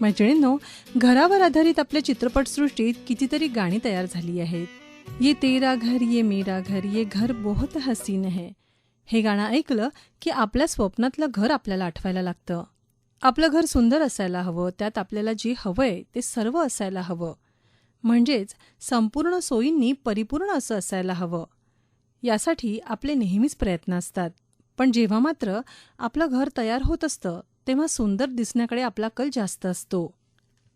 मैत्रिणींनो घरावर आधारित आपल्या चित्रपटसृष्टीत कितीतरी गाणी तयार झाली आहेत. ये तेरा घर ये मेरा घर ये घर बहुत हसीन है. हे गाणं ऐकलं की आपल्या स्वप्नातलं घर आपल्याला आठवायला लागतं. आपलं घर सुंदर असायला हवं त्यात आपल्याला जे हवंय ते सर्व असायला हवं. म्हणजेच संपूर्ण सोयींनी परिपूर्ण असं असायला हवं. यासाठी आपले नेहमीच प्रयत्न असतात. पण जेव्हा मात्र आपलं घर तयार होत असतं तेव्हा सुंदर दिसण्याकडे आपला कल जास्त असतो.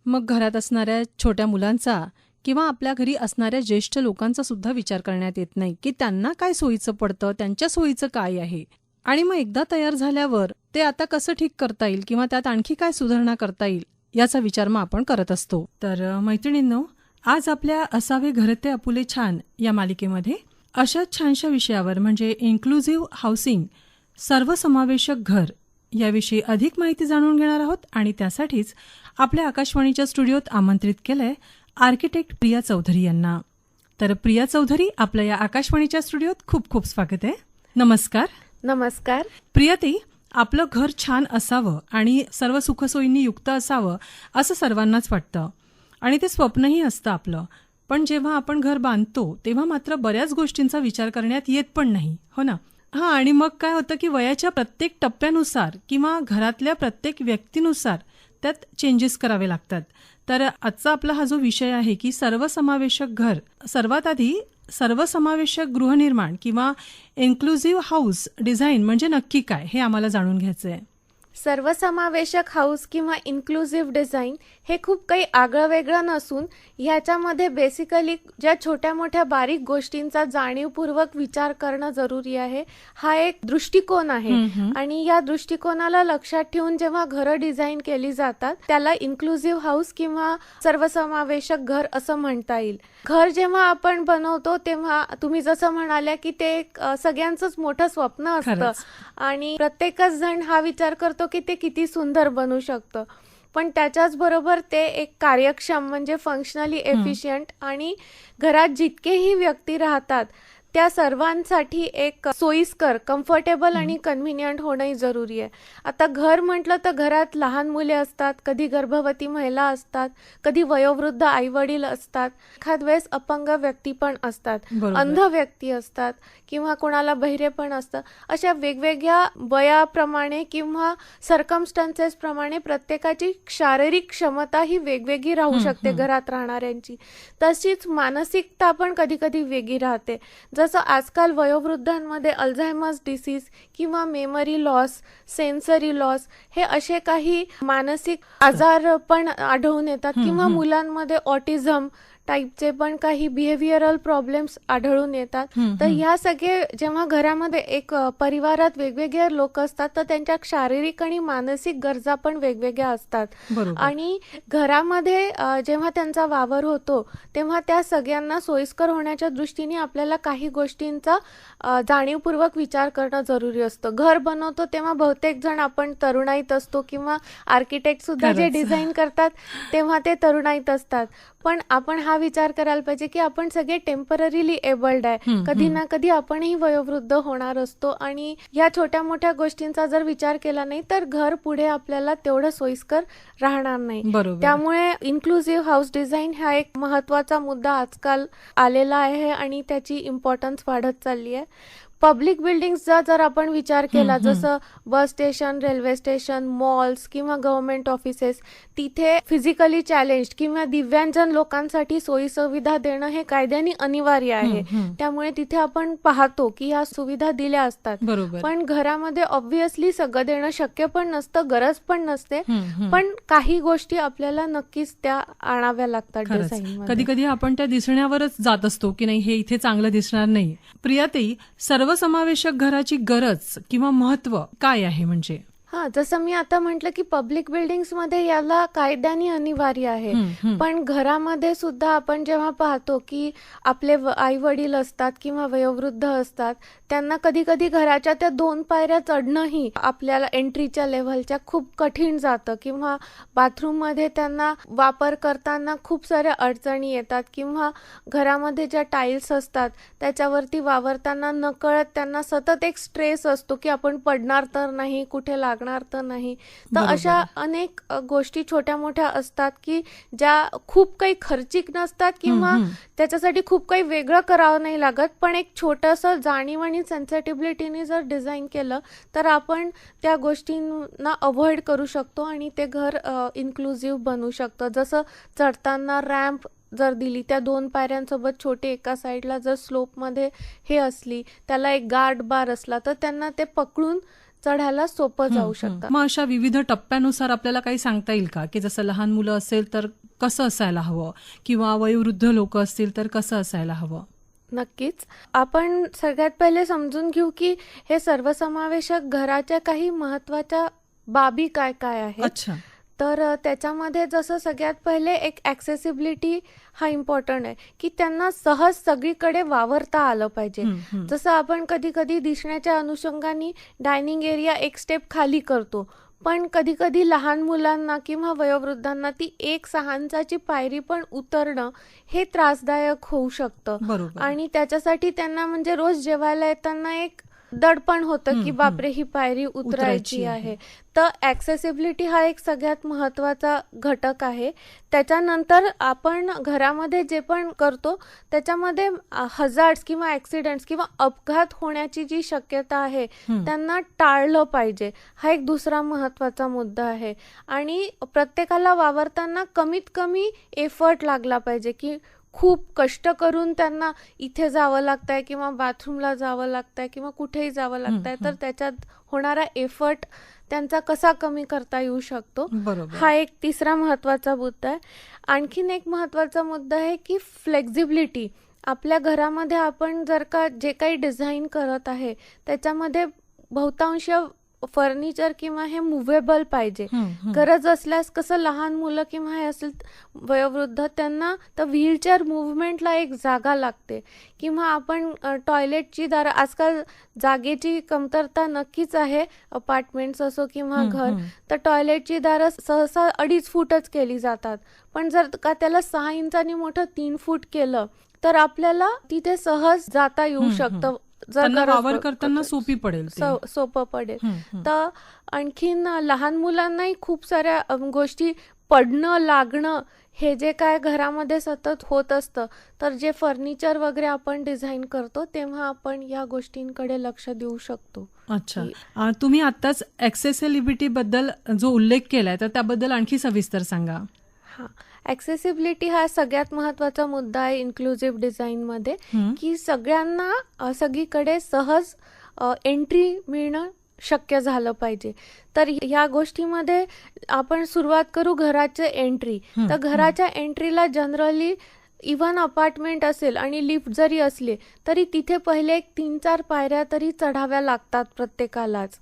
मग घरात असणाऱ्या छोट्या मुलांचा किंवा आपल्या घरी असणाऱ्या ज्येष्ठ लोकांचा सुद्धा विचार करण्यात येत नाही की त्यांना काय सोयीचं पडतं त्यांच्या सोयीचं काय आहे? आणि मग एकदा तयार झाल्यावर ते आता कसं ठीक करता येईल किंवा त्यात आणखी काय सुधारणा करता येईल याचा विचार मग आपण करत असतो. तर मैत्रिणींनो आज आपल्या असावे घरते अपुले छान या मालिकेमध्ये अशाच छानशा विषयावर म्हणजे इन्क्लुझिव्ह हाऊसिंग सर्वसमावेशक घर याविषयी अधिक माहिती जाणून घेणार आहोत आणि त्यासाठीच आपल्या आकाशवाणीच्या स्टुडिओत आमंत्रित केलंय आर्किटेक्ट प्रिया चौधरी यांना. तर प्रिया चौधरी आपलं या आकाशवाणीच्या स्टुडिओत खूप खूप स्वागत आहे. नमस्कार. नमस्कार. प्रियाती आपलं घर छान असावं आणि सर्व सुखसोयींनी युक्त असावं असं सर्वांनाच वाटतं. आणि ते स्वप्नही असतं आपलं. पण जेव्हा आपण घर बांधतो तेव्हा मात्र बऱ्याच गोष्टींचा विचार करण्यात येत पण नाही. हो ना? हां आणि मग काय होतं की वयाच्या प्रत्येक टप्प्यानुसार किंवा घरातल्या प्रत्येक व्यक्तीनुसार त्यात चेंजेस करावे लागतात. तर आजचा आपला हा जो विषय आहे की सर्वसमावेशक घर सर्वात आधी सर्वसमावेशक गृहनिर्माण किंवा इन्क्लुझिव्ह हाऊस डिझाईन म्हणजे नक्की काय हे आम्हाला जाणून घ्यायचं आहे सर्वसमावेशक हाऊस किंवा इन्क्लुझिव्ह डिझाईन हे खूप काही आगळं वेगळं नसून ह्याच्यामध्ये बेसिकली ज्या छोट्या मोठ्या बारीक गोष्टींचा जाणीवपूर्वक विचार करणं जरुरी आहे. हा एक दृष्टिकोन आहे. आणि या दृष्टिकोनाला लक्षात ठेवून जेव्हा घरं डिझाईन केली जातात त्याला इन्क्लुझिव्ह हाऊस किंवा सर्वसमावेशक घर असं म्हणता येईल. घर जेव्हा आपण बनवतो तेव्हा तुम्ही जसं म्हणाल्या की ते सगळ्यांचंच मोठं स्वप्न असतं. आणि प्रत्येकच जण हा विचार करतो की ते किती सुंदर बनू शकतं. पण त्याच्याच बरोबर ते एक कार्यक्षम म्हणजे फंक्शनली एफिशियंट आणि घरात जितकेही व्यक्ती राहतात त्या सर्वांसाठी एक सोयीस्कर कम्फर्टेबल आणि कन्व्हिनियंट होणंही जरुरी आहे. आता घर म्हटलं तर घरात लहान मुले असतात कधी गर्भवती महिला असतात कधी वयोवृद्ध आई वडील असतात. एखाद वेळेस अपंग व्यक्ती पण असतात. अंध व्यक्ती असतात किंवा कोणाला बहिरे पण असतं. अशा वेगवेगळ्या वयाप्रमाणे किंवा सर्कमस्टन्सेस प्रमाणे प्रत्येकाची शारीरिक क्षमता ही वेगवेगळी राहू शकते घरात राहणाऱ्यांची. तशीच मानसिकता पण कधी कधी वेगळी राहते. जसं आजकाल वयोवृद्धांमध्ये अल्झायमर्स डिसीज किंवा मेमरी लॉस सेन्सरी लॉस हे असे काही मानसिक आजार पण आढळून येतात किंवा मुलांमध्ये ऑटिझम टाईपचे पण काही बिहेव्हिअरल प्रॉब्लेम्स आढळून येतात. तर ह्या सगळे जेव्हा घरामध्ये एक परिवारात वेगवेगळे लोक असतात तर त्यांच्या शारीरिक आणि मानसिक गरजा पण वेगवेगळ्या असतात. आणि घरामध्ये जेव्हा त्यांचा वावर होतो तेव्हा त्या सगळ्यांना सोयीस्कर होण्याच्या दृष्टीने आपल्याला काही गोष्टींचा जाणीवपूर्वक विचार करणं जरुरी असतं. घर बनवतो तेव्हा बहुतेक जण आपण तरुणाईत असतो किंवा आर्किटेक्ट सुद्धा जे. डिझाईन करतात तेव्हा ते तरुणाईत असतात. पण आपण हा विचार करायला पाहिजे की आपण सगळे टेम्पररीली एबल्ड आहे. कधी ना कधी आपणही वयोवृद्ध होणार असतो आणि या छोट्या मोठ्या गोष्टींचा जर विचार केला नाही तर घर पुढे आपल्याला तेवढं सोयीस्कर राहणार नाही. त्यामुळे इन्क्लुझिव्ह हाऊस डिझाईन हा एक महत्त्वाचा मुद्दा आजकाल आलेला आहे आणि त्याची इम्पॉर्टन्स वाढत चालली आहे. पब्लिक बिल्डिंगचा जर आपण विचार केला जसं bus station railway station malls किंवा गव्हर्नमेंट ऑफिसेस तिथे फिजिकली चॅलेंज किंवा दिव्यांजन लोकांसाठी सोयी सुविधा देणं हे कायद्याने अनिवार्य आहे. त्यामुळे तिथे आपण पाहतो की ह्या सुविधा दिल्या असतात. बरोबर. पण घरामध्ये ऑब्व्हियसली सगळं देणं शक्य पण नसतं गरज पण नसते. पण काही गोष्टी आपल्याला नक्कीच त्या आणाव्या लागतात कधी कधी आपण त्या दिसण्यावरच जात असतो की नाही हे इथे चांगलं दिसणार नाही. प्रियाताई सर्वसमावेशक घराची गरज किंवा महत्त्व काय आहे म्हणजे? हा जसं मी आता म्हटलं की पब्लिक बिल्डिंग्समध्ये याला कायद्याने अनिवार्य आहे. पण घरामध्ये सुद्धा आपण जेव्हा पाहतो की आपले आई वडील असतात किंवा वयोवृद्ध असतात त्यांना कधी कधी घराच्या त्या दोन पायऱ्या चढणंही आपल्याला एंट्रीच्या लेव्हलच्या खूप कठीण जातं किंवा बाथरूममध्ये त्यांना वापर करताना खूप साऱ्या अडचणी येतात किंवा घरामध्ये ज्या टाईल्स असतात त्याच्यावरती वावरताना नकळत त्यांना सतत एक स्ट्रेस असतो की आपण पडणार तर नाही कुठे लागणार लागणार तर नाही तर अशा. अनेक गोष्टी छोट्या मोठ्या असतात की ज्या खूप काही खर्चिक नसतात किंवा. त्याच्यासाठी खूप काही वेगळं करावं नाही लागत पण एक छोटंसं जाणीव आणि सेन्सिटिव्हिटीने जर डिझाईन केलं तर आपण त्या गोष्टींना अवॉइड करू शकतो आणि ते घर इन्क्लुझिव्ह बनवू शकतं जसं चढताना रॅम्प जर दिली त्या दोन पायऱ्यांसोबत छोटे एका साईडला जर स्लोपमध्ये हे असली त्याला एक गार्ड बार असला तर त्यांना ते पकडून चढायला सोपं जाऊ शकतं. मग अशा विविध टप्प्यानुसार आपल्याला काही सांगता येईल का? की जसं लहान मुलं असेल तर कसं असायला हवं? किंवा वयोवृद्ध लोक असतील तर कसं असायला हवं? नक्कीच. आपण सगळ्यात पहिले समजून घेऊ की हे सर्वसमावेशक घराच्या काही महत्त्वाच्या बाबी काय काय आहेत. अच्छा. तर त्याच्यामध्ये जसं सगळ्यात पहिले एक ॲक्सेसिबिलिटी हा इम्पॉर्टंट आहे की त्यांना सहज सगळीकडे वावरता आलं पाहिजे. जसं आपण कधी कधी दिसण्याच्या अनुषंगाने डायनिंग एरिया एक स्टेप खाली करतो पण कधी कधी लहान मुलांना किंवा वयोवृद्धांना ती एक सहांचाची पायरी पण उतरणं हे त्रासदायक होऊ शकतं. आणि त्याच्यासाठी त्यांना म्हणजे रोज जेवायला येताना एक दडपण होतं की बापरे ही पायरी उतरायची आहे. तर ॲक्सेसिबिलिटी हा एक सगळ्यात महत्त्वाचा घटक आहे. त्याच्यानंतर आपण घरामध्ये जे पण करतो त्याच्यामध्ये हजार्ड्स किंवा ॲक्सिडेंट्स किंवा अपघात होण्याची जी शक्यता आहे. त्यांना टाळलं पाहिजे. हा एक दुसरा महत्त्वाचा मुद्दा आहे. आणि प्रत्येकाला वावरताना कमीत कमी एफर्ट लागला पाहिजे की खूप कष्ट करून त्यांना इथे जावं लागतंय किंवा बाथरूमला जावं लागतंय किंवा कुठेही जावं लागतंय हम्म, तर त्याच्यात होणारा एफर्ट त्यांचा कसा कमी करता येऊ शकतो? हा एक तिसरा महत्त्वाचा मुद्दा आहे. आणखीन एक महत्त्वाचा मुद्दा आहे की फ्लेक्झिबिलिटी आपल्या घरामध्ये आपण जर का जे काही डिझाईन करत आहे त्याच्यामध्ये बहुतांश फर्निचर किंवा हे मुव्हेबल पाहिजे. गरज असल्यास कसं लहान मुलं किंवा हे असेल वयोवृद्ध त्यांना तर व्हीलचेअर मुवमेंटला एक जागा लागते. किंवा आपण टॉयलेटची दारं आजकाल जागेची कमतरता नक्कीच आहे अपार्टमेंट्स असो किंवा घर. तर टॉयलेटची दारं सहसा अडीच फूटच केली जातात. पण जर का त्याला सहा इंचानी मोठं तीन फूट केलं तर आपल्याला तिथे सहज जाता येऊ शकतं. त्यांना वावर करताना सोपी पडेल सोपं पडेल. तर आणखीन लहान मुलांनाही खूप साऱ्या गोष्टी पडणं लागणं हे जे काय घरामध्ये सतत होत असतं तर जे फर्निचर वगैरे आपण डिझाईन करतो तेव्हा आपण या गोष्टींकडे लक्ष देऊ शकतो. अच्छा. तुम्ही आताच ऍक्सेसिबिलिटी बद्दल जो उल्लेख केलाय तर त्याबद्दल आणखी सविस्तर सांगा. हां. ॲक्सेसिबिलिटी हा सगळ्यात महत्त्वाचा मुद्दा आहे इन्क्लुझिव्ह डिझाईनमध्ये हम्म. की सगळ्यांना सगळीकडे सहज एंट्री मिळणं शक्य झालं पाहिजे. तर ह्या गोष्टीमध्ये आपण सुरुवात करू घराचे एंट्री तर घराच्या एंट्रीला जनरली इवन अपार्टमेंट असेल आणि लिफ्ट जरी असले तरी तिथे पहिले एक तीन चार पायऱ्या तरी चढाव्या लागतात प्रत्येकालाच.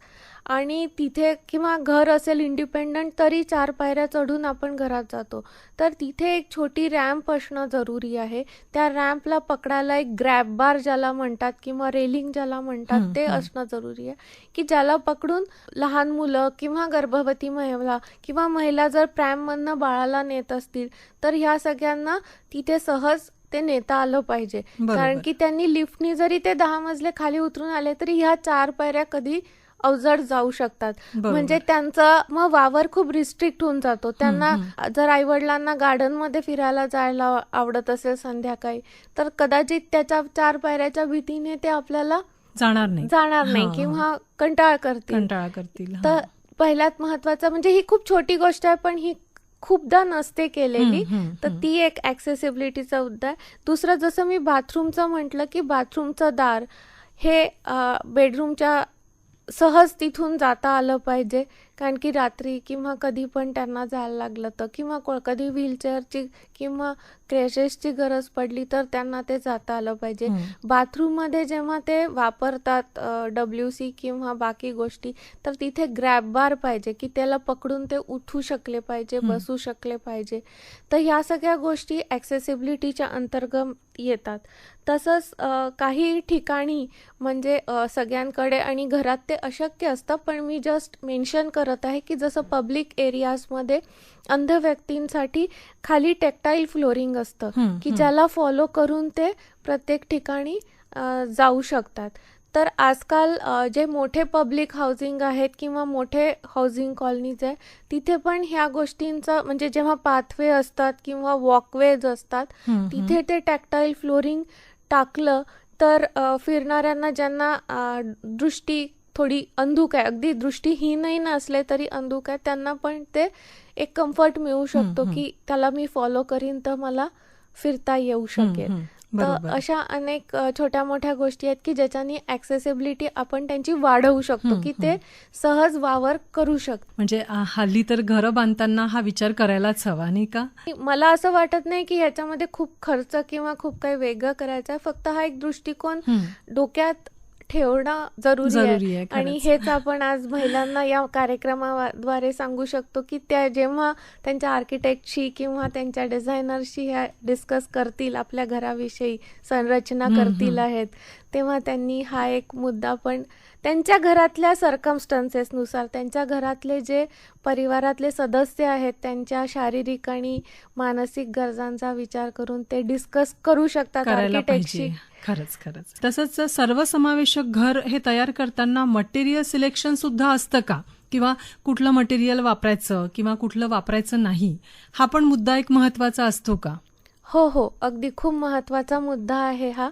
आणि तिथे किंवा घर असेल इंडिपेंडंट तरी चार पायऱ्या चढून आपण घरात जातो तर तिथे एक छोटी रॅम्प असणं जरुरी आहे त्या रॅम्पला पकडायला एक ग्रॅब बार ज्याला म्हणतात किंवा रेलिंग ज्याला म्हणतात ते. असणं जरुरी आहे की ज्याला पकडून लहान मुलं किंवा गर्भवती महिला किंवा महिला जर प्रॅममधनं बाळाला नेत असतील तर ह्या सगळ्यांना तिथे सहज ते नेता आलं पाहिजे. कारण की त्यांनी लिफ्टनी जरी ते दहा मजले खाली उतरून आले तरी ह्या चार पायऱ्या कधी अवजड जाऊ शकतात. म्हणजे त्यांचा मग वावर खूप रिस्ट्रिक्ट होऊन जातो त्यांना. जर आईवडिलांना गार्डनमध्ये फिरायला जायला आवडत असेल संध्याकाळी तर कदाचित त्याच्या चार पायऱ्याच्या भीतीने ते आपल्याला जाणार नाही जाणार नाही. किंवा कंटाळ करतील कंटाळा करतील तर. पहिल्यात महत्वाचं म्हणजे ही खूप छोटी गोष्ट आहे पण ही खूपदा नसते केलेली तर. ती एक ॲक्सेसिबिलिटीचा मुद्दा आहे दुसरं जसं मी बाथरूमचं म्हटलं की बाथरूमचं दार हे बेडरूमच्या सहज तिथून जाता आलं पाहिजे. कारण की रात्री किंवा कधी पण त्यांना जायला लागलं तर किंवा को- कधी व्हीलचेअरची किंवा क्रेशेसची गरज पडली तर त्यांना ते जाता आलं पाहिजे. बाथरूममध्ये जेव्हा ते वापरतात डब्ल्यू सी किंवा बाकी गोष्टी तर तिथे ग्रॅब बार पाहिजे की त्याला पकडून ते उठू शकले पाहिजे. बसू शकले पाहिजे तर ह्या सगळ्या गोष्टी ॲक्सेसिबिलिटीच्या अंतर्गत येतात तसंच काही ठिकाणी म्हणजे सगळ्यांकडे आणि घरात ते अशक्य असतं पण मी जस्ट मेन्शन करत आहे की जसं पब्लिक एरियाजमध्ये अंध व्यक्तींसाठी खाली टेक्टाईल फ्लोरिंग असतं की. ज्याला फॉलो करून ते प्रत्येक ठिकाणी जाऊ शकतात तर आजकाल जे मोठे पब्लिक हाऊसिंग आहेत किंवा मोठे हाऊसिंग कॉलनीज आहे तिथे पण ह्या गोष्टींचा म्हणजे जेव्हा पाथवे असतात किंवा वॉकवेज असतात. तिथे ते टॅक्टाईल फ्लोरिंग टाकलं तर फिरणाऱ्यांना ज्यांना दृष्टी थोडी अंधुक आहे अगदी दृष्टीहीनही नसले तरी अंधुक आहे त्यांना पण ते एक कम्फर्ट मिळू शकतो. की त्याला मी फॉलो करीन तर मला फिरता येऊ शकेल. तर अशा अनेक छोट्या मोठ्या गोष्टी आहेत की ज्याच्यानी ऍक्सेसिबिलिटी आपण त्यांची वाढवू शकतो की ते सहज वावर करू शकतात म्हणजे हल्ली तर घरं बांधताना हा विचार करायलाच हवा नाही का? मला असं वाटत नाही की ह्याच्यामध्ये खूप खर्च किंवा खूप काही वेगळं करायचं आहे. फक्त हा एक दृष्टिकोन डोक्यात ठेवणं जरुरी आहे आणि. हेच आपण आज महिलांना या कार्यक्रमाद्वारे सांगू शकतो की त्या जेव्हा त्यांच्या आर्किटेक्टशी किंवा त्यांच्या डिझायनरशी ह्या डिस्कस करतील आपल्या घराविषयी संरचना करतील. आहेत तेव्हा त्यांनी हा एक मुद्दा पण त्यांच्या घरातल्या सर्कमस्टन्सेसनुसार त्यांच्या घरातले जे परिवारातले सदस्य आहेत त्यांच्या शारीरिक आणि मानसिक गरजांचा विचार करून ते डिस्कस करू शकतात आर्किटेक्टशी खरंच खरंच. तसंच सर्वसमावेशक घर हे तयार करताना मटेरियल सिलेक्शन सुद्धा असतं का? किंवा कुठलं मटेरियल वापरायचं किंवा कुठलं वापरायचं नाही? हा पण मुद्दा एक महत्त्वाचा असतो का? हो हो. अगदी खूप महत्त्वाचा मुद्दा आहे हा.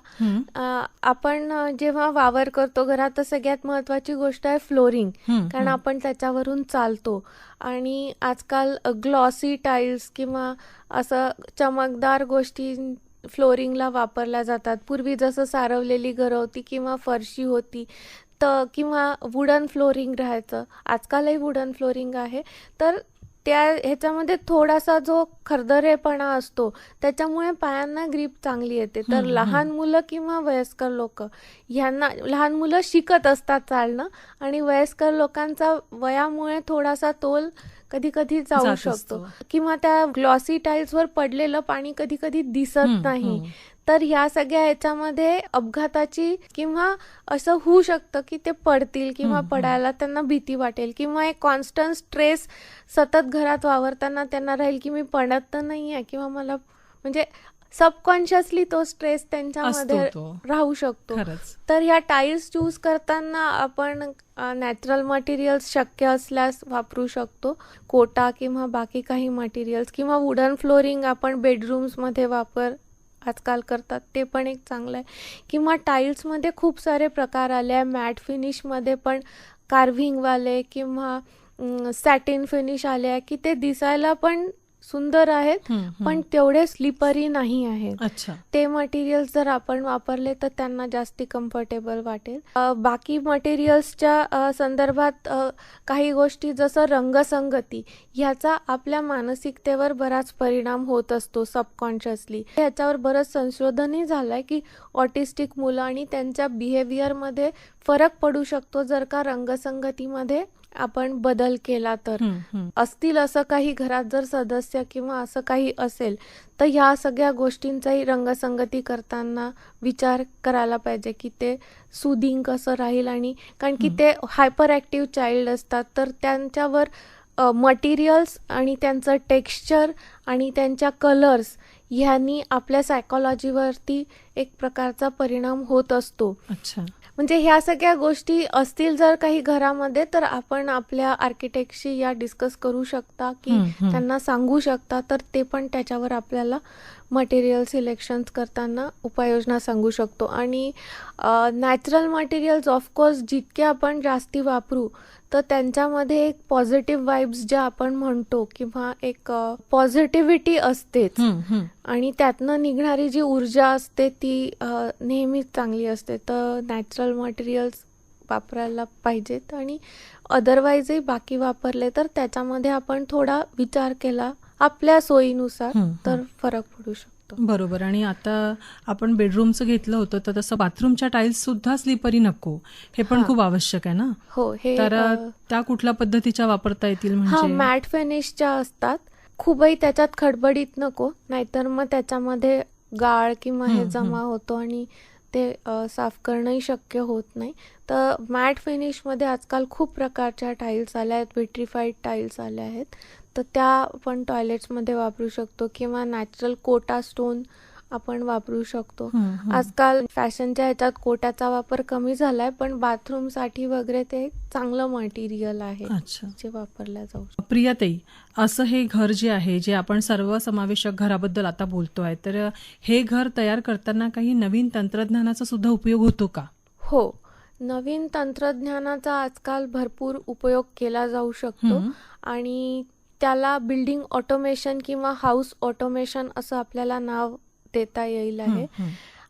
आपण जेव्हा वावर करतो घरात तर सगळ्यात महत्वाची गोष्ट आहे फ्लोरिंग कारण. आपण त्याच्यावरून चालतो. आणि आजकाल ग्लॉसी टाईल्स किंवा असं चमकदार गोष्टी फ्लोरिंगला वापरल्या जातात. पूर्वी जसं सारवलेली घरं होती किंवा फरशी होती तर किंवा वुडन फ्लोरिंग राहायचं. आजकालही वुडन फ्लोरिंग आहे. तर त्या ह्याच्यामध्ये थोडासा जो खरदरेपणा असतो त्याच्यामुळे पायांना ग्रीप चांगली येते. तर. लहान मुलं किंवा वयस्कर लोक ह्यांना लहान मुलं शिकत असतात चालणं आणि वयस्कर लोकांचा वयामुळे थोडासा तोल कधी कधी जाऊ शकतो. किंवा त्या ग्लॉसी टाईल्सवर पडलेलं पाणी कधी कधी दिसत नाही. तर ह्या सगळ्या ह्याच्यामध्ये अपघाताची किंवा असं होऊ शकतं की ते पडतील किंवा पडायला त्यांना भीती वाटेल किंवा एक कॉन्स्टंट स्ट्रेस सतत घरात वावरताना त्यांना राहील की मी पडत तर नाही आहे किंवा मला म्हणजे सबकॉन्शियसली तो स्ट्रेस त्यांच्यामध्ये. राहू शकतो. तर ह्या टाईल्स चूज करताना आपण नॅचरल मटेरियल्स शक्य असल्यास वापरू शकतो. कोटा किंवा बाकी काही मटेरियल्स किंवा वुडन फ्लोरिंग आपण बेडरूम्समध्ये वापर आजकाल करतात ते पण एक चांगलं आहे. किंवा टाईल्समध्ये खूप सारे प्रकार आले आहे. मॅट फिनिशमध्ये पण कार्व्हिंगवाले किंवा सॅटिन फिनिश आले आहे की ते दिसायला पण सुंदर आहेत. पण तेवढे स्लिपरी नाही आहेत. अच्छा. ते मटेरियल्स जर आपण वापरले तर त्यांना जास्ती कम्फर्टेबल वाटेल. बाकी मटेरियल्सच्या संदर्भात काही गोष्टी जसं रंगसंगती ह्याचा आपल्या मानसिकतेवर बराच परिणाम होत असतो सबकॉन्शियसली ह्याच्यावर बरंच संशोधनही झालंय की ऑटिस्टिक मुलं आणि त्यांच्या बिहेवियरमध्ये फरक पडू शकतो जर का रंगसंगतीमध्ये आपण बदल केला तर. असतील असं काही घरात जर सदस्य किंवा असं काही असेल तर ह्या सगळ्या गोष्टींचाही रंगसंगती करताना विचार करायला पाहिजे की ते सुदिंग कसं राहील आणि कारण की. ते हायपर ॲक्टिव्ह चाइल्ड असतात तर त्यांच्यावर मटेरियल्स आणि त्यांचं टेक्स्चर आणि त्यांच्या कलर्स ह्यांनी आपल्या सायकोलॉजीवरती एक प्रकारचा परिणाम होत असतो अच्छा म्हणजे ह्या सगळ्या गोष्टी असतील जर काही घरामध्ये तर आपण आपल्या आर्किटेक्टशी या डिस्कस करू शकता की. त्यांना सांगू शकता तर ते पण त्याच्यावर आपल्याला मटेरियल सिलेक्शन्स करताना उपाययोजना सांगू शकतो आणि नॅचरल मटेरियल्स ऑफकोर्स जितके आपण जास्ती वापरू तर त्यांच्यामध्ये एक पॉझिटिव्ह वाईब्स ज्या आपण म्हणतो किंवा एक पॉझिटिव्हिटी असतेच. आणि त्यातनं निघणारी जी ऊर्जा असते ती नेहमीच चांगली असते तर नॅचरल मटेरियल्स वापरायला पाहिजेत आणि अदरवाईजही बाकी वापरले तर त्याच्यामध्ये आपण थोडा विचार केला आपल्या सोयीनुसार. तर फरक पडू शकतो बरोबर. आणि आता आपण बेडरूमचं घेतलं होतं तर तसं बाथरूमच्या टाईल्स सुद्धा स्लिपरी नको. हे पण. खूप आवश्यक आहे ना? हो हे तर त्या कुठल्या पद्धतीच्या वापरता येतील हा म्हणजे मॅट फिनिशच्या असतात खूपही त्याच्यात खडबडीत नको. नाहीतर मग त्याच्यामध्ये गाळ किंवा हे जमा होतो आणि ते साफ करणंही शक्य होत नाही. तर मॅट फिनिशमध्ये आजकाल खूप प्रकारच्या टाईल्स आल्या आहेत विट्रिफाईड टाईल्स आल्या आहेत. तर त्या आपण टॉयलेट्समध्ये वापरू शकतो किंवा नॅचरल कोटा स्टोन आपण वापरू शकतो. आजकाल फॅशनच्या ह्याच्यात कोट्याचा वापर कमी झालाय पण बाथरूमसाठी वगैरे ते एक चांगलं मटेरियल आहे जे वापरल्या जाऊ शकतं. प्रियाताई असं हे घर जे आहे जे आपण सर्व समावेशक घराबद्दल आता बोलतोय तर हे घर तयार करताना काही नवीन तंत्रज्ञानाचा सुद्धा उपयोग होतो का? हो. नवीन तंत्रज्ञानाचा आजकाल भरपूर उपयोग केला जाऊ शकतो. आणि त्याला बिल्डिंग ऑटोमेशन किंवा हाऊस ऑटोमेशन असं आपल्याला नाव देता येईल आहे.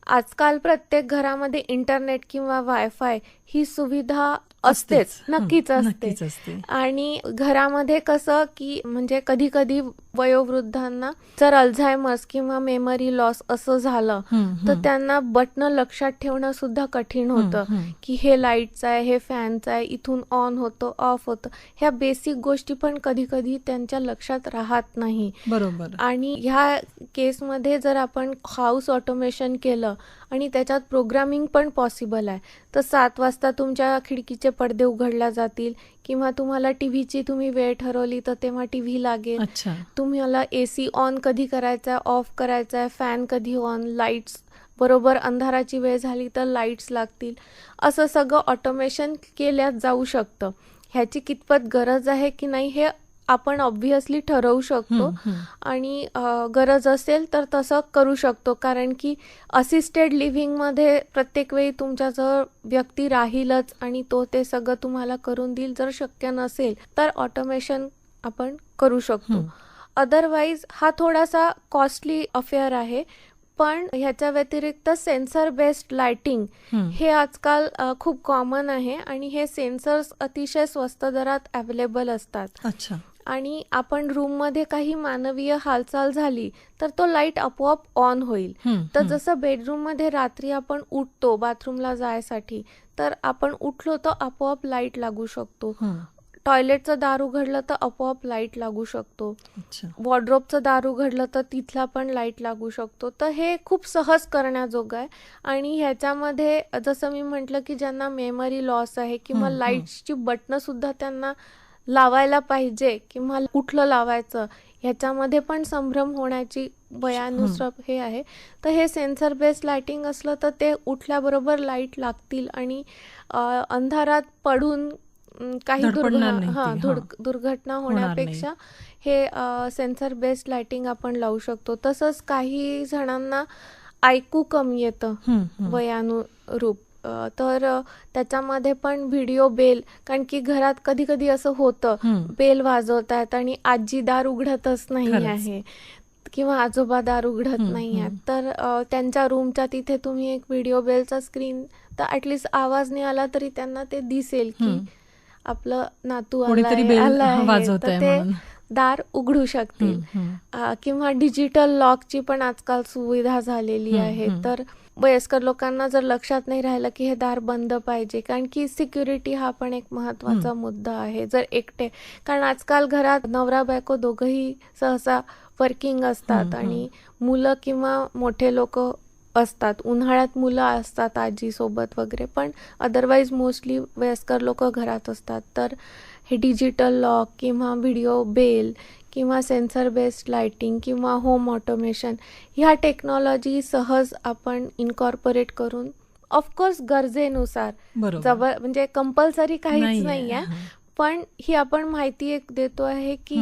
आजकाल प्रत्येक घरामध्ये इंटरनेट किंवा वायफाय ही सुविधा असतेच. नक्कीच असते. आणि घरामध्ये कसं की म्हणजे कधी कधी वयोवृद्धांना जर अल्झायमर्स किंवा मेमरी लॉस असं झालं तर. त्यांना बटणं लक्षात ठेवणं सुद्धा कठीण होतं. की हे लाईटचं आहे हे फॅनचं आहे इथून ऑन होतं ऑफ होतं. ह्या बेसिक गोष्टी पण कधी कधी त्यांच्या लक्षात राहत नाही. बरोबर. आणि ह्या केसमध्ये जर आपण हाऊस ऑटोमेशन केलं आणि त्याच्यात प्रोग्रामिंग पण पॉसिबल आहे तर सात वाजता तुमच्या खिडकीचे पडदे उघडल्या जातील किंवा तुम्हाला टीव्हीची तुम्ही वेळ ठरवली तर तेव्हा टीव्ही लागेल. तुम्हाला ए सी ऑन कधी करायचा आहे ऑफ करायचा आहे फॅन कधी ऑन लाईट्स बरोबर अंधाराची वेळ झाली तर लाईट्स लागतील. असं सगळं ऑटोमेशन केल्या जाऊ शकतं. ह्याची कितपत गरज आहे की नाही हे आपण ऑब्व्हियसली ठरवू शकतो. आणि गरज असेल तर तसं करू शकतो. कारण की असिस्टेड लिव्हिंगमध्ये प्रत्येक वेळी तुमच्याजवळ व्यक्ती राहीलच आणि तो ते सगळं तुम्हाला करून देईल. जर शक्य नसेल तर ऑटोमेशन आपण करू शकतो. अदरवाईज हा थोडासा कॉस्टली अफेअर आहे. पण ह्याच्या व्यतिरिक्त सेन्सर बेस्ड लाइटिंग हं. आजकाल खूप कॉमन आहे. आणि हे सेन्सर्स अतिशय स्वस्त दरात अवेलेबल असतात. अच्छा. आणि आपण रूममध्ये काही मानवीय हालचाल झाली तर तो लाइट आपोआप ऑन होईल तर. जसं बेडरूममध्ये रात्री आपण उठतो बाथरूमला जायसाठी तर आपण उठलो तर आपोआप लाइट लागू शकतो. टॉयलेटचं दार उघडलं तर आपोआप लाइट लागू शकतो अच्छा वॉर्ड्रोबचं दार उघडलं तर तिथला पण लाइट लागू शकतो तर हे खूप सहज करण्याजोगं आहे आणि ह्याच्यामध्ये जसं मी म्हटलं की ज्यांना मेमरी लॉस आहे किंवा. लाईट्सची बटणं सुद्धा त्यांना लावायला पाहिजे किंवा कुठलं लावायचं ह्याच्यामध्ये पण संभ्रम होण्याची वयानुसार हे आहे तर हे सेन्सर बेस्ड लाइटिंग असलं तर ते उठल्याबरोबर लाइट लागतील आणि अंधारात पडून काही. दुर्घटना नाही. होण्यापेक्षा हे सेन्सर बेस्ड लाइटिंग आपण लावू शकतो तसंच काही जणांना ऐकू कमी येतं. वयानुरूप तर त्याच्यामध्ये पण व्हिडिओ बेल कारण की घरात कधी कधी असं होतं. बेल वाजवतायत आणि आजी दार उघडतच नाही. आहे किंवा आजोबा दार उघडत नाही आहेत. तर त्यांच्या रूमच्या तिथे तुम्ही एक व्हिडिओ बेलचा स्क्रीन तर ॲटलिस्ट आवाज नाही आला तरी त्यांना ते दिसेल की. आपलं नातू आलं ते. दार उघडू शकतील किंवा डिजिटल लॉकची पण आजकाल सुविधा झालेली आहे. तर वयस्कर लोकांना जर लक्षात नाही राहिलं की हे दार बंद पाहिजे कारण की सिक्युरिटी हा पण एक महत्त्वाचा मुद्दा आहे. जर एकटे कारण आजकाल घरात नवरा बायको दोघंही सहसा वर्किंग असतात. आणि मुलं किंवा मोठे लोक असतात. उन्हाळ्यात मुलं असतात आजी सोबत वगैरे पण अदरवाईज मोस्टली वयस्कर लोक घरात असतात. तर हे डिजिटल लॉक किंवा व्हिडिओ बेल किंवा सेन्सर बेस्ड लाइटिंग किंवा होम ऑटोमेशन ह्या टेक्नॉलॉजी सहज आपण इन्कॉर्पोरेट करून ऑफकोर्स गरजेनुसार जबर म्हणजे कंपल्सरी काहीच नाहीये, नाही आहे. पण ही आपण माहिती एक देतो आहे की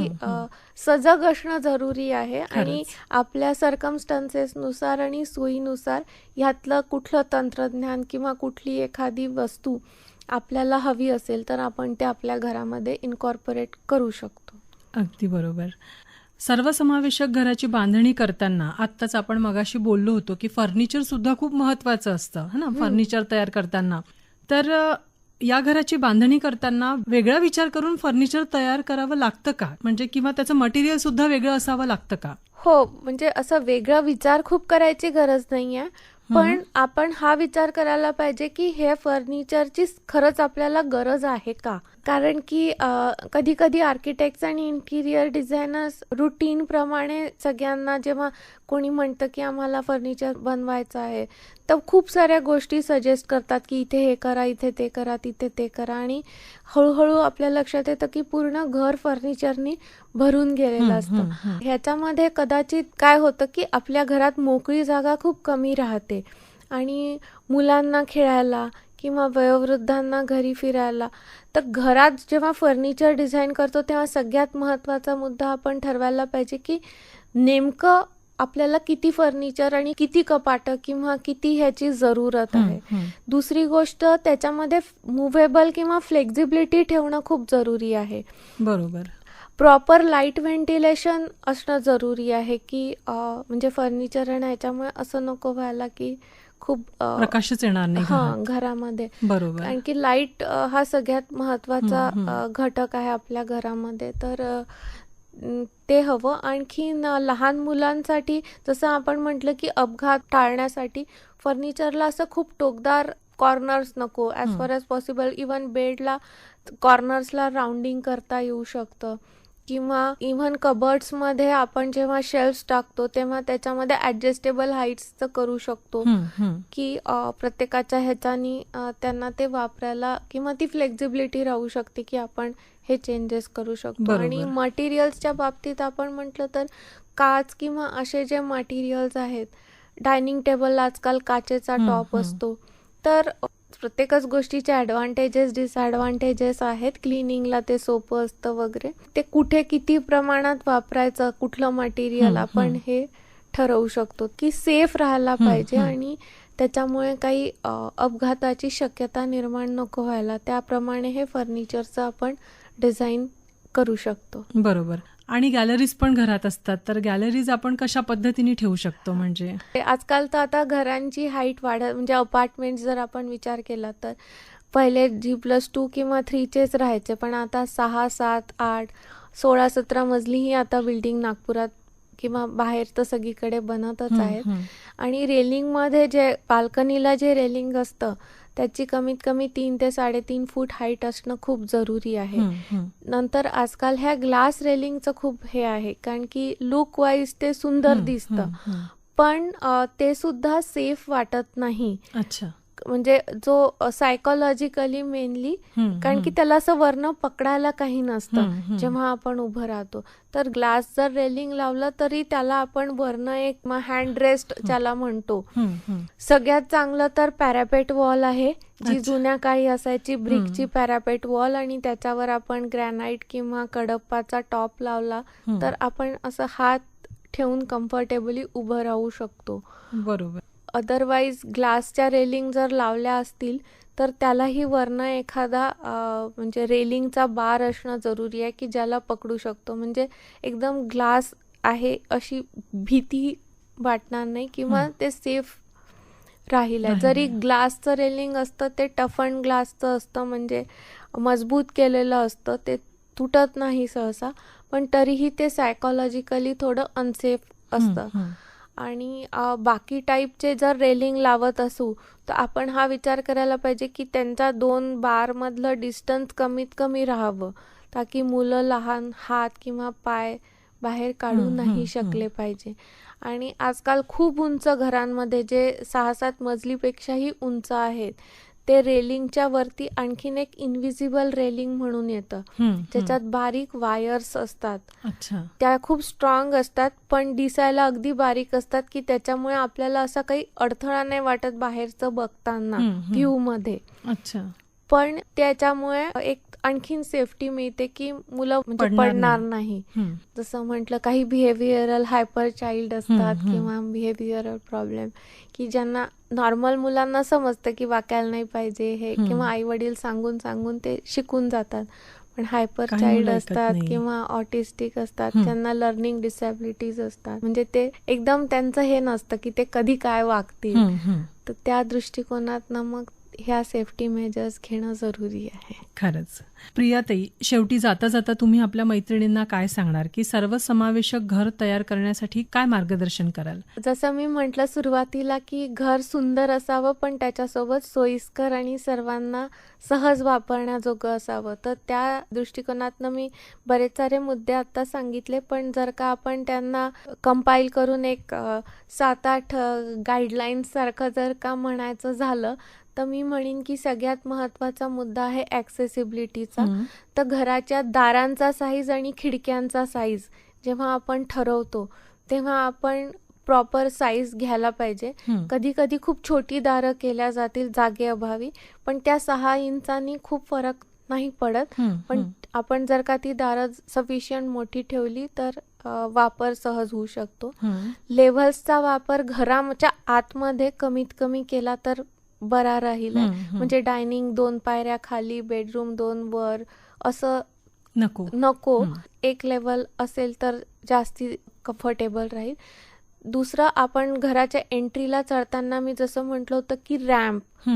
सजग असणं जरुरी आहे आणि. आपल्या सर्कमस्टन्सेसनुसार आणि सोयीनुसार ह्यातलं कुठलं तंत्रज्ञान किंवा कुठली एखादी वस्तू आपल्याला हवी असेल तर आपण ते आपल्या घरामध्ये इन्कॉर्पोरेट करू शकतो अगदी बरोबर. सर्वसमावेशक घराची बांधणी करताना आत्ताच आपण मगाशी बोललो होतो की फर्निचर सुद्धा खूप महत्वाचं असतं है ना? फर्निचर तयार करताना. तर या घराची बांधणी करताना वेगळा विचार करून फर्निचर तयार करावं लागतं का? म्हणजे किंवा त्याचं मटेरियल सुद्धा वेगळं असावं लागतं का? हो म्हणजे असं वेगळा विचार खूप करायची गरज नाहीये. पण आपण हा विचार करायला पाहिजे की हे फर्निचरची खरंच आपल्याला गरज आहे का? कारण की कधी कधी आर्किटेक्ट्स आणि इंटिरियर डिझायनर्स रुटीन प्रमाणे सगळ्यांना जेव्हा कोणी म्हणतं की आम्हाला फर्निचर बनवायचं आहे तर खूप साऱ्या गोष्टी सजेस्ट करतात की इथे हे करा इथे ते करा तिथे ते करा. आणि हळूहळू आपल्या लक्षात येतं की पूर्ण घर फर्निचरनी भरून गेलेलं असतं. ह्याच्यामध्ये कदाचित काय होतं की आपल्या घरात मोकळी जागा खूप कमी राहते. आणि मुलांना खेळायला किंवा वयोवृद्धांना घरी फिरायला. तर घरात जेव्हा फर्निचर डिझाईन करतो तेव्हा सगळ्यात महत्त्वाचा मुद्दा आपण ठरवायला पाहिजे की नेमकं आपल्याला किती फर्निचर आणि किती कपाटं किंवा किती ह्याची जरूरत आहे. दुसरी गोष्ट त्याच्यामध्ये मुव्हेबल किंवा फ्लेक्झिबिलिटी ठेवणं खूप जरुरी आहे. बरोबर. प्रॉपर लाइट व्हेंटिलेशन असणं जरुरी आहे की म्हणजे फर्निचर आणि ह्याच्यामुळे असं नको व्हायला की खूप प्रकाशच येणार नाही हा. घरामध्ये. बरोबर. कारण की लाइट हा सगळ्यात महत्त्वाचा घटक आहे आपल्या घरामध्ये. तर ते हवं. आणखीन लहान मुलांसाठी जसं आपण म्हटलं की अपघात टाळण्यासाठी फर्निचरला असं खूप टोकदार कॉर्नर्स नको. As. Far as possible even बेडला कॉर्नर्सला राऊंडिंग करता येऊ शकतं. किंवा इव्हन कबर्ड्समध्ये आपण जेव्हा शेल्फ्स टाकतो तेव्हा त्याच्यामध्ये ॲडजस्टेबल हाईट्सचं करू शकतो. की प्रत्येकाच्या ह्याच्यानी त्यांना ते वापरायला किंवा ती फ्लेक्झिबिलिटी राहू शकते की आपण हे चेंजेस करू शकतो. आणि मटेरियल्सच्या बाबतीत आपण म्हटलं तर काच किंवा असे जे मटेरियल्स आहेत डायनिंग टेबल आजकाल काचेचा टॉप. असतो तर प्रत्येकच गोष्टीचे ॲडव्हान्टेजेस डिसॲडव्हान्टेजेस आहेत. क्लिनिंगला ते सोपं असतं वगैरे. ते कुठे किती प्रमाणात वापरायचं कुठलं मटेरियल आपण. हे ठरवू शकतो की सेफ राहायला पाहिजे. आणि त्याच्यामुळे काही अपघाताची शक्यता निर्माण नको व्हायला. त्याप्रमाणे हे फर्निचरचं आपण डिझाईन करू शकतो. बरोबर. आणि गॅलरीज पण घरात असतात. तर गॅलरीज आपण कशा पद्धतीने ठेवू शकतो म्हणजे? आजकाल तर आता घरांची हाईट वाढत म्हणजे अपार्टमेंट जर आपण विचार केला तर पहिले जी प्लस टू किंवा थ्रीचेच राहायचे पण आता सहा सात आठ सोळा सतरा मजली ही आता बिल्डिंग नागपुरात किंवा बाहेर तर सगळीकडे बनतच आहेत. आणि रेलिंगमध्ये जे बाल्कनीला जे रेलिंग असतं त्याची कमीत कमी तीन ते साडेतीन फूट हाईट असणं खूप जरुरी आहे. नंतर आजकाल ह्या ग्लास रेलिंगचं खूप हे आहे कारण की लुक वाईज ते सुंदर दिसतं. पण ते सुद्धा सेफ वाटत नाही अच्छा म्हणजे जो सायकोलॉजिकली मेनली कारण की. त्याला असं वर्ण पकडायला काही नसतं. जेव्हा आपण उभं राहतो तर ग्लास जर रेलिंग लावलं तरी त्याला आपण वर्ण एक हँड रेस्ट ज्याला म्हणतो. सगळ्यात चांगलं तर पॅरापेट वॉल आहे जी. जुन्या काळी असायची ब्रिकची. पॅरापेट वॉल आणि त्याच्यावर आपण ग्रॅनाइट किंवा कडप्पाचा टॉप लावला. तर आपण असं हात ठेवून कम्फर्टेबली उभं राहू शकतो बरोबर अदरवाईज ग्लासच्या रेलिंग जर लावल्या असतील तर त्यालाही वरनं एखादा म्हणजे रेलिंगचा बार असणं जरुरी आहे की ज्याला पकडू शकतो म्हणजे एकदम ग्लास आहे अशी भीती वाटणार नाही किंवा. ते सेफ राहील आहे. जरी. ग्लासचं रेलिंग असतं ते टफन ग्लासचं असतं म्हणजे मजबूत केलेलं असतं ते तुटत नाही सहसा पण तरीही ते सायकोलॉजिकली थोडं अनसेफ असतं. आणि बाकी टाईपचे जर रेलिंग लावत असू तर आपण हा विचार करायला पाहिजे की त्यांच्या दोन बारमधलं डिस्टन्स कमीत कमी राहावं ताकी मुलं लहान हात किंवा पाय बाहेर काढू नाही शकले. पाहिजे आणि आजकाल खूप उंच घरांमध्ये जे सहा सात मजलीपेक्षाही उंच आहेत ते रेलिंगच्या वरती आणखीन एक इनविजिबल रेलिंग म्हणून येतं. ज्याच्यात बारीक वायर्स असतात. अच्छा. त्या खूप स्ट्रॉंग असतात पण दिसायला अगदी बारीक असतात की त्याच्यामुळे आपल्याला असा काही अडथळा नाही वाटत बाहेरचं बघताना. व्ह्यू मध्ये. अच्छा. पण त्याच्यामुळे एक आणखीन सेफ्टी मिळते की मुलं म्हणजे पडणार नाही. जसं म्हटलं काही बिहेवियरल हायपर चाइल्ड असतात. किंवा बिहेवियरल प्रॉब्लेम की ज्यांना नॉर्मल मुलांना समजतं की वाकायला नाही पाहिजे हे. किंवा आई वडील सांगून सांगून ते शिकून जातात पण हायपर चाइल्ड असतात. किंवा ऑटिस्टिक असतात. ज्यांना लर्निंग डिसॅबिलिटीज असतात म्हणजे ते एकदम त्यांचं हे नसतं की ते कधी काय वागतील. तर त्या दृष्टिकोनातनं मग ह्या सेफ्टी मेजर्स घेणं जरुरी आहे. खरंच. प्रियाताई शेवटी जाता जाता तुम्ही आपल्या मैत्रिणींना काय सांगणार? की सर्वसमावेशक घर तयार करण्यासाठी काय मार्गदर्शन कराल? जसं मी म्हटलं सुरुवातीला की घर सुंदर असावं पण त्याच्यासोबत सोयीस्कर आणि सर्वांना सहज वापरण्याजोगं असावं. तर त्या दृष्टिकोनातनं मी बरेच सारे मुद्दे आत्ता सांगितले पण जर का आपण त्यांना कंपाईल करून एक सात आठ गाईडलाईन्स सारखं जर का म्हणायचं झालं तर मी म्हणेन की सगळ्यात महत्त्वाचा मुद्दा आहे ॲक्सेसिबिलिटीचा हं. तर घराच्या दारांचा साईज आणि खिडक्यांचा साईज जेव्हा आपण ठरवतो तेव्हा आपण प्रॉपर साईज घ्यायला पाहिजे. कधी कधी खूप छोटी दारं केल्या जातील जागेअभावी पण त्या सहा इंचांनी खूप फरक नाही पडत पण. आपण जर का ती दारं सफिशियंट मोठी ठेवली तर वापर सहज होऊ शकतो. लेव्हल्सचा वापर घराच्या आतमध्ये कमीत कमी केला तर बरा राहील. म्हणजे डायनिंग दोन पायऱ्या खाली बेडरूम दोन वर असं नको नको. एक लेवल असेल तर जास्ती कम्फर्टेबल राहील दुसरं आपण घराच्या एंट्रीला चढताना मी जसं म्हटलं होतं की रॅम्प.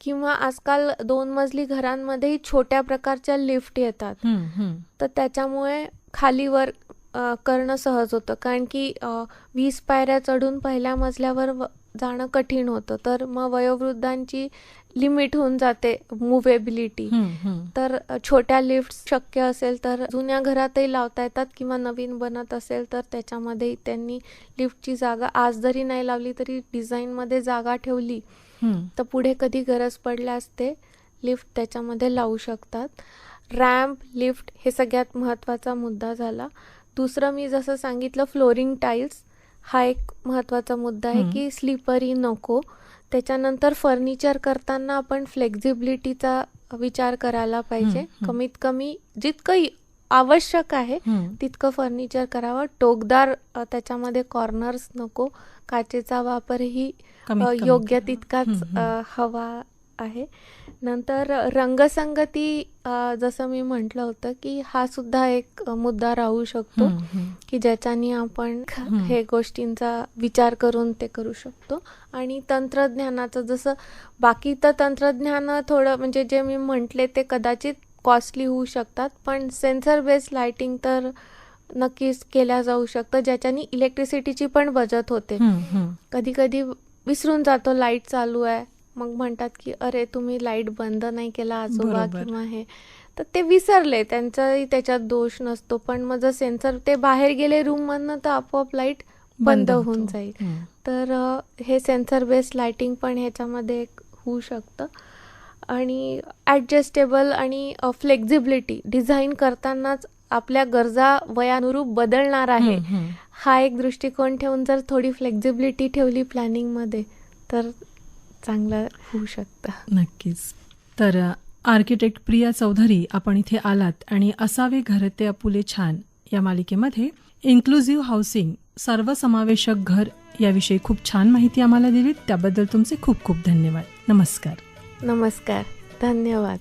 किंवा आजकाल दोन मजली घरांमध्येही छोट्या प्रकारच्या लिफ्ट येतात. तर त्याच्यामुळे खालीवर करणं सहज होतं कारण की वीस पायऱ्या चढून पहिल्या मजल्यावर जाणं कठीण होतं. तर मग वयोवृद्धांची लिमिट होऊन जाते मुव्हेबिलिटी हं. तर छोट्या लिफ्ट शक्य असेल तर जुन्या घरातही लावता येतात किंवा नवीन बनत असेल तर त्याच्यामध्ये त्यांनी लिफ्टची जागा आज जरी नाही लावली तरी डिझाईनमध्ये जागा ठेवली. तर पुढे कधी गरज पडल्यास ते लिफ्ट त्याच्यामध्ये लावू शकतात. रॅम्प लिफ्ट हे सगळ्यात महत्त्वाचा मुद्दा झाला. दुसरं मी जसं सांगितलं फ्लोरिंग टाईल्स हा एक महत्त्वाचा मुद्दा आहे. की स्लिपरी नको त्याच्यानंतर फर्निचर करताना आपण फ्लेक्झिबिलिटीचा विचार करायला पाहिजे. कमीत कमी जितकं आवश्यक आहे. तितकं फर्निचर करावं टोकदार त्याच्यामध्ये कॉर्नर्स नको काचेचा वापरही योग्य. तितकाच हवा आहे नंतर रंगसंगती जसं मी म्हटलं होतं की हा सुद्धा एक मुद्दा राहू शकतो. की ज्याच्यानी आपण हं. गोष्टींचा विचार करून ते करू शकतो आणि तंत्रज्ञानाचं जसं बाकी तर तंत्रज्ञान थोडं म्हणजे जे मी म्हटले ते कदाचित कॉस्टली होऊ शकतात पण सेन्सर बेस्ड लाइटिंग तर नक्कीच केल्या जाऊ शकतं ज्याच्यानी इलेक्ट्रिसिटीची पण बचत होते. कधी कधी विसरून जातो लाइट चालू आहे मग म्हणतात की अरे तुम्ही लाइट बंद नाही केला आजोबा. किंवा हे तर ते विसरले त्यांचाही त्याच्यात दोष नसतो पण मग जर सेन्सर ते बाहेर गेले रूम मधनं तर आपोआप लाइट बंद. होऊन जाईल. तर हे सेन्सर बेस्ड लाइटिंग पण ह्याच्यामध्ये एक होऊ शकतं आणि ॲडजस्टेबल आणि फ्लेक्झिबिलिटी डिझाईन करतानाच आपल्या गरजा वयानुरूप बदलणार आहे. हा एक दृष्टिकोन ठेवून जर थोडी फ्लेक्झिबिलिटी ठेवली प्लॅनिंगमध्ये तर चांगलं होऊ शकतं. नक्कीच. तर आर्किटेक्ट प्रिया चौधरी आपण इथे आलात आणि असावे घर ते अपुले छान या मालिकेमध्ये इन्क्लुझिव्ह हाऊसिंग सर्वसमावेशक घर याविषयी खूप छान माहिती आम्हाला दिलीत. त्याबद्दल तुमचे खूप खूप धन्यवाद. नमस्कार. नमस्कार. धन्यवाद.